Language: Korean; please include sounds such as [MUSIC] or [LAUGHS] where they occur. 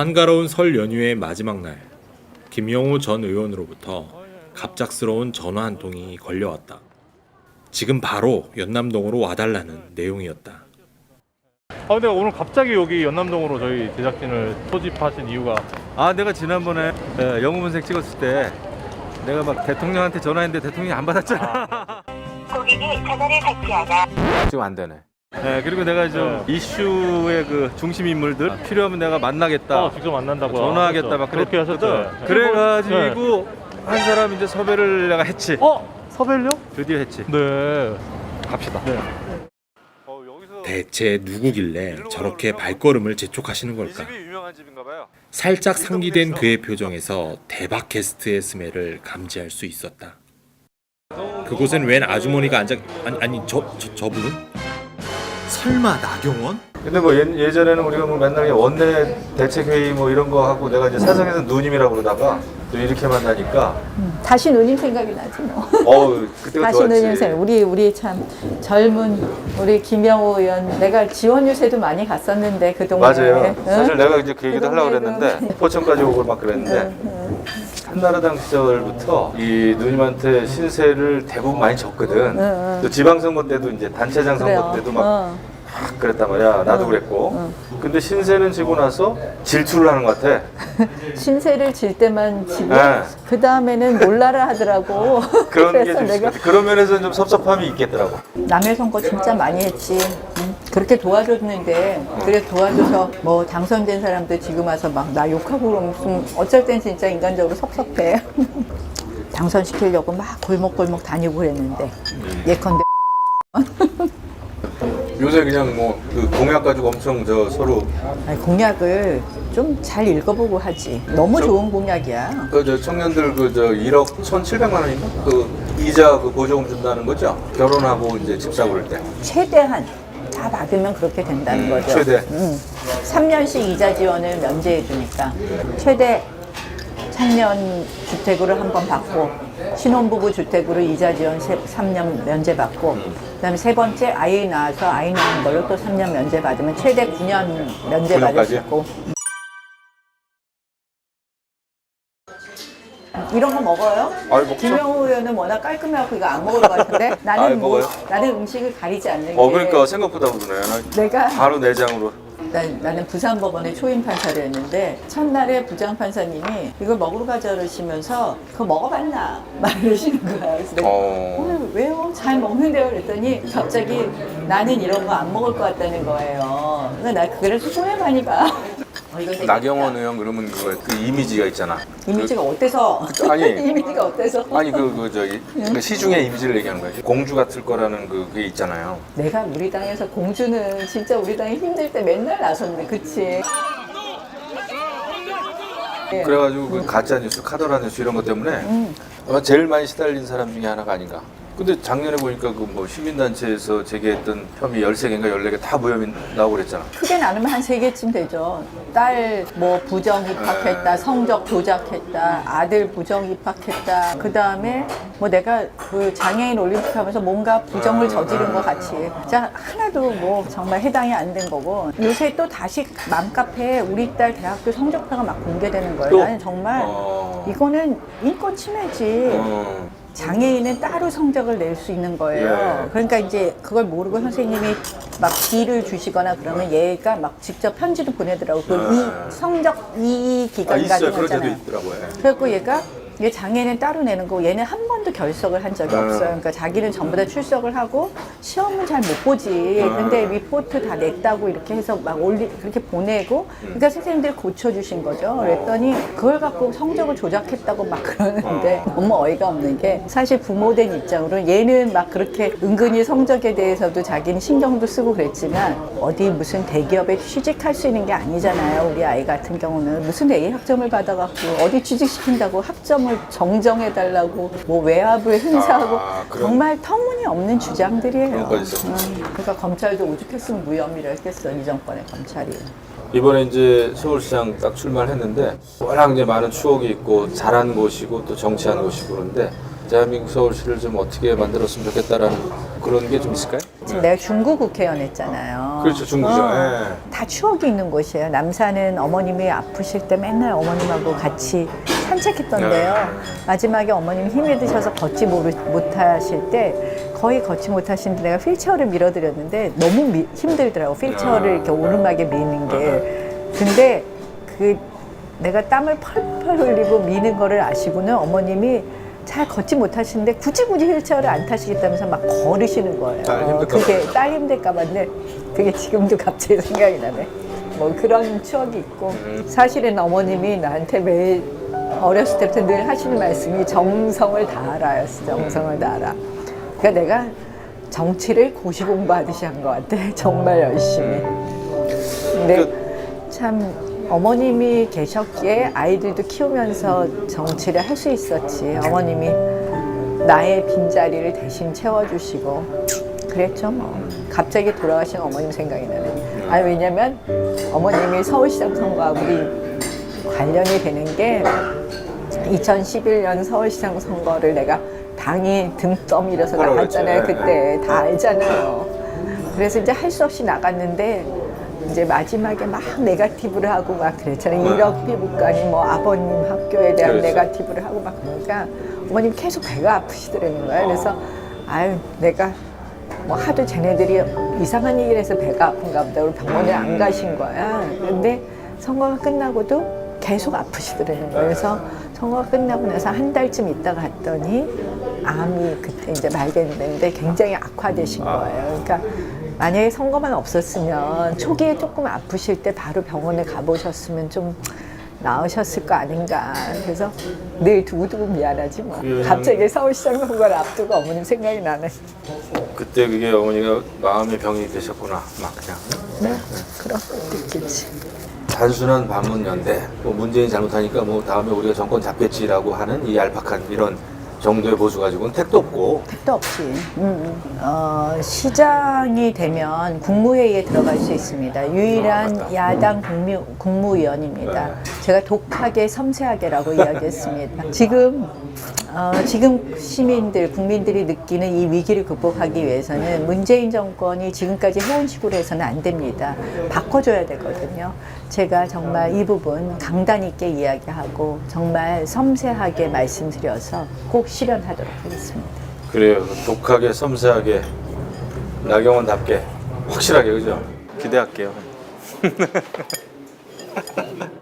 한가로운 설 연휴의 마지막 날, 김영호 전 의원으로부터 갑작스러운 전화 한 통이 걸려왔다. 지금 바로 연남동으로 와달라는 내용이었다. 아 근데 오늘 갑자기 여기 연남동으로 저희 제작진을 소집하신 이유가 아 내가 지난번에 에, 영웅문색 찍었을 때 내가 막 대통령한테 전화했는데 대통령이 안 받았잖아 [LAUGHS] 고객이 전화를 받지 않아 지금 안 되네 네, 그리고 내가 좀 이슈의 그 중심 인물들 필요하면 내가 만나겠다 어, 직접 만난다고 전화하겠다 하셨죠. 막 그렇게 그랬거든 하셨죠. 네. 그래가지고 한 사람 이제 섭외를 내가 했지 어 섭외요? 드디어 했지 네. 갑시다 네. 어, 여기서 대체 누구길래 저렇게 발걸음을 재촉하시는 걸까? 유명한 집인가 봐요 살짝 상기된 그의 표정에서 대박 게스트의 스멜을 감지할 수 있었다. 그곳엔 웬 아주머니가 앉아 아니 아니 저, 저 저분은 설마 나경원? 근데 뭐 예, 전에는 우리가 뭐 맨날 원내 대책회의 뭐 이런 거 하고 내가 이제 사석에서 누님이라고 그러다가 또 이렇게 만나니까 다시 누님 생각이 나지 뭐. 어우 그때가 다시 좋았지 누님 생각. 우리 우리 참 젊은 우리 김영호 의원 내가 지원 유세도 많이 갔었는데 그 동안에. 맞아요. 응? 사실 내가 이제 그 얘기도 하려고 그동안에도. 그랬는데 포천까지 오고 막 그랬는데 한나라당 시절부터 이 누님한테 신세를 대부분 많이 졌거든. 응. 또 지방선거 때도 이제 단체장 선거 그래요. 때도 막 어. 막 그랬단 말이야. 나도 그랬고. 근데 신세는 지고 나서 질투를 하는 것 같아. [LAUGHS] 신세를 질 때만 지고 네. 그 다음에는 놀라라 하더라고. [LAUGHS] 그런 게 그래서 좀 있을 내가 것 같아. 그런 면에서는 좀 섭섭함이 있겠더라고. 남의 선거 진짜 많이 했지. 응. 그렇게 도와줬는데 그래 도와줘서 뭐 당선된 사람들 지금 와서 막 나 욕하고 그러면 좀 어쩔 땐 진짜 인간적으로 섭섭해. [LAUGHS] 당선시키려고 막 골목골목 다니고 그랬는데 예컨대 [LAUGHS] 요새 그냥 뭐 그 공약 가지고 엄청 저 서로 아니, 공약을 좀 잘 읽어보고 하지. 너무 좋은 공약이야. 그 저 청년들 그 저 1억 1,700만 원인가? 그 이자 그 보조금 준다는 거죠? 결혼하고 이제 집 사고 그럴 때. 최대한 다 받으면 그렇게 된다는 음, 거죠. 최대. 음. 3년씩 이자 지원을 면제해 주니까 최대 청년 주택으로 한 번 받고 신혼부부 주택으로 이자 지원 3년 면제 받고 그다음에 세 번째 아이 낳아서 아이 낳은 걸로 또 3년 면제 받으면 최대 9년 면제 받을 수 9년까지? 있고 이런 거 먹어요? 아이, 먹죠. 김영우 의원은 워낙 깔끔해갖고 이거 안 먹을 것 같은데 나는 아이, 뭐 먹어요. 나는 음식을 가리지 않는 게어 그러니까 생각보다 그러네. 나 내가 바로 내장으로. 난, 나는 부산법원의 초임 판사를 했는데 첫날에 부장 판사님이 이걸 먹으러 가자 그러시면서 그거 먹어봤나? [LAUGHS] 막 이러시는 거야. 그래서 내가 어. 어, 왜요? 잘 먹는데요? 그랬더니 갑자기 나는 이런 거 안 먹을 것 같다는 거예요. 그러니까 나 그래서 후회 많이 봐. 어, 나경원 의원 그러면 그거 그 이미지가 있잖아. 이미지가 어때서? 아니. [LAUGHS] 이미지가 어때서? 아니 그 그 저기 그 시중의 이미지를 얘기하는 거야. 공주 같을 거라는 그- 그게 있잖아요. 내가 우리 당에서 공주는 진짜 우리 당이 힘들 때 맨날 나섰네, 그치? 예. 그래가지고 그 가짜 뉴스, 카더라 뉴스 이런 것 때문에 음. 아마 제일 많이 시달린 사람 중에 하나가 아닌가. 근데 작년에 보니까 그 뭐 시민단체에서 제기했던 혐의 13개인가 14개 다 무혐의 나오고 그랬잖아. 크게 나누면 한 세 개쯤 되죠. 딸 뭐 부정 입학했다, 성적 조작했다, 아들 부정 입학했다. 그 다음에 뭐 내가 그 장애인 올림픽 하면서 뭔가 부정을 저지른 것 같이. 자 하나도 뭐 정말 해당이 안 된 거고. 요새 또 다시 맘카페에 우리 딸 대학교 성적표가 막 공개되는 거예요. 또? 나는 정말 어. 이거는 인권 침해지. 어. 장애인은 따로 성적을 낼 수 있는 거예요. 예. 그러니까 이제 그걸 모르고 선생님이 막 B를 주시거나 그러면 얘가 막 직접 편지도 보내더라고. 그 예. 이 성적 이 아 기간까지 있어요. 그런 데도 하잖아요. 있더라고요. 그래갖고 얘가 얘 장애는 따로 내는 거고 얘는 한 번도 결석을 한 적이 네. 없어요. 그러니까 자기는 전부 다 출석을 하고 시험은 잘 못 보지. 네. 근데 리포트 다 냈다고 이렇게 해서 막 올리 그렇게 보내고 그러니까 선생님들이 고쳐주신 거죠. 그랬더니 그걸 갖고 성적을 조작했다고 막 그러는데 너무 어이가 없는 게 사실 부모된 입장으로 얘는 막 그렇게 은근히 성적에 대해서도 자기는 신경도 쓰고 그랬지만 어디 무슨 대기업에 취직할 수 있는 게 아니잖아요. 우리 아이 같은 경우는 무슨 A 학점을 받아갖고 어디 취직시킨다고 학점을 정정해 달라고 뭐 외압을 행사하고 아, 그런- 정말 터무니없는 주장들이에요. 그런 거 있었구나. 음, 그러니까 검찰도 오죽했으면 무혐의를 했겠어 이 정권의 검찰이. 이번에 이제 서울시장 딱 출마를 했는데 워낙 이제 많은 추억이 있고 잘한 곳이고 또 정치한 곳이고 그런데 대한민국 서울시를 좀 어떻게 만들었으면 좋겠다라는 그런 게 좀 있을까요? 지금 내가 중구 국회의원 했잖아요. 그렇죠, 중구죠. 어, 예. 다 추억이 있는 곳이에요. 남산은 어머님이 아프실 때 맨날 어머님하고 같이 산책했던데요. 네. 마지막에 어머님 힘이 드셔서 걷지 모르- 못하실 때 거의 걷지 못하시는데 내가 휠체어를 밀어드렸는데 너무 미- 힘들더라고. 휠체어를 이렇게 오르막에 미는 게. 근데 그 내가 땀을 펄펄 흘리고 미는 거를 아시고는 어머님이 잘 걷지 못하시는데 굳이 굳이 휠체어를 안 타시겠다면서 막 걸으시는 거예요. 딸 힘들까 그게 딸 힘들까 봐인데 그게 지금도 갑자기 생각이 나네. 뭐 그런 추억이 있고 사실은 어머님이 나한테 매일 어렸을 때부터 늘 하시는 말씀이 정성을 다하라였어. 정성을 다하라. 그러니까 내가 정치를 고시 공부하듯이 한 것 같아. [LAUGHS] 정말 열심히. 근데 참 어머님이 계셨기에 아이들도 키우면서 정치를 할 수 있었지. 어머님이 나의 빈자리를 대신 채워주시고 그랬죠 뭐. 갑자기 돌아가신 어머님 생각이 나네. 아니 왜냐면 어머님이 서울시장 선거하고 우리 관련이 되는 게 2011년 서울시장 선거를 내가 당이 등 떠밀어서. 나갔잖아요. 네, 그때 다 알잖아요. 그래서 이제 할 수 없이 나갔는데 이제 마지막에 막 네가티브를 하고 막 그랬잖아요. 일억 피부과니 뭐 아버님 학교에 대한 그렇죠. 네가티브를 하고 막 그러니까 어머님 계속 배가 아프시더라는 거예요. 그래서 아유 내가 뭐 하도 쟤네들이 이상한 얘기를 해서 배가 아픈가 보다. 우리 병원에 안 가신 거야. 근데 선거가 끝나고도 계속 아프시더라는 거예요. 그래서 선거가 끝나고 나서 한 달쯤 있다가 갔더니 암이 그때 이제 발견됐는데 굉장히 악화되신 거예요. 그러니까 만약에 선거만 없었으면 초기에 조금 아프실 때 바로 병원에 가보셨으면 좀 나으셨을 거 아닌가. 그래서 늘 두고두고 미안하지 뭐. 예. 갑자기 서울시장 선거를 앞두고 어머님 생각이 나네. 그때 그게 어머니가 마음의 병이 되셨구나. 막 그냥 네, 그럼 느끼지. 단순한 반문 연대. 뭐 문재인 잘못하니까 뭐 다음에 우리가 정권 잡겠지라고 하는 이 얄팍한 이런 정도의 보수 가지고는 택도 없고 택도 없이. 음, 어, 시장이 되면 국무회의에 들어갈 수 있습니다. 유일한 야당 국무, 국무위원입니다. 제가 독하게 섬세하게라고 이야기했습니다. 지금 어, 지금 시민들, 국민들이 느끼는 이 위기를 극복하기 위해서는 문재인 정권이 지금까지 해온 식으로 해서는 안 됩니다. 바꿔줘야 되거든요. 제가 정말 이 부분 강단 있게 이야기하고 정말 섬세하게 말씀드려서 꼭 실현하도록 하겠습니다. 그래요. 독하게 섬세하게 나경원답게 확실하게 그죠? 기대할게요. [LAUGHS]